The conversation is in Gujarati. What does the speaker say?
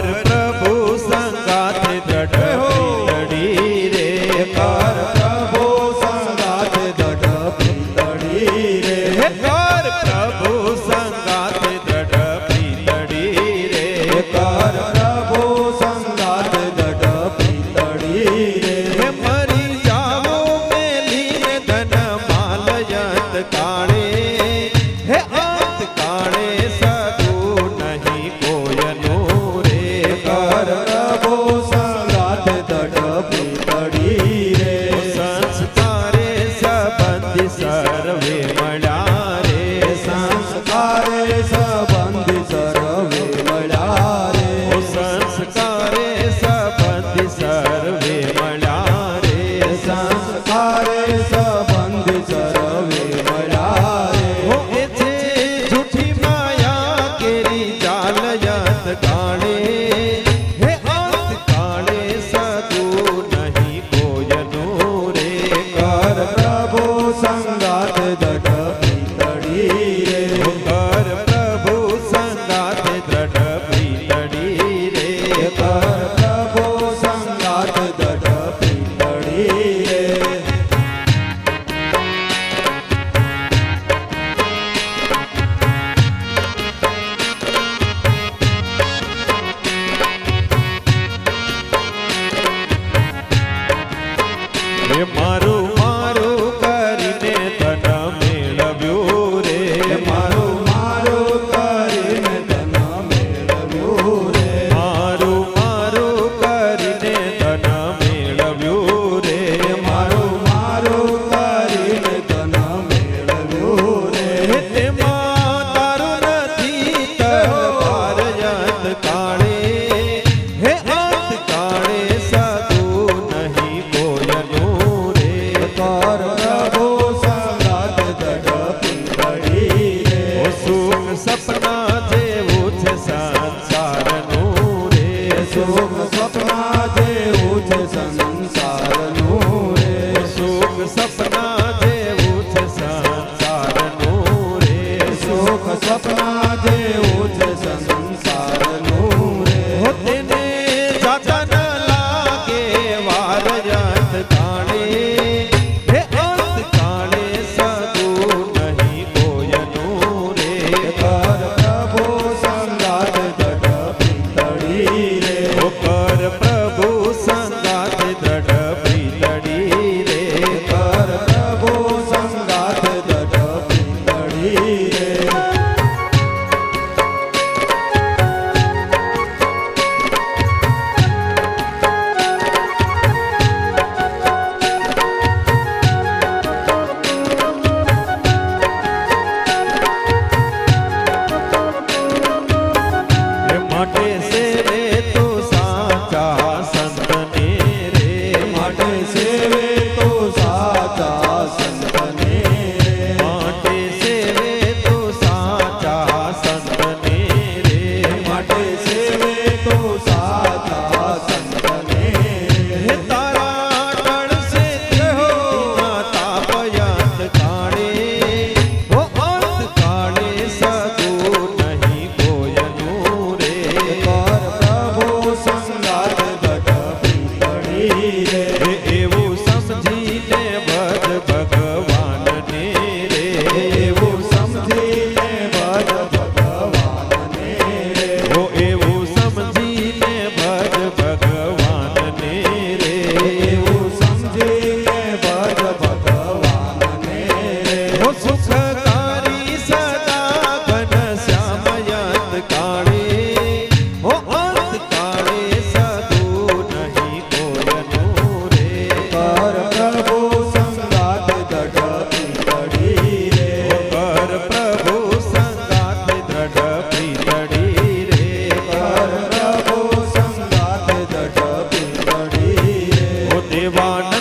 घर સર્વે મળ્યા રે સંસ્કારે સંબંધ સર્વે મળ્યા રે સંસ્કારે સંબંધ સર્વે મળ્યા રે સંસ્કારે સંબંધ સર્વે મળ્યા રે છે જૂઠી માયા કેરી ચાલયત ગાણ सपना பாட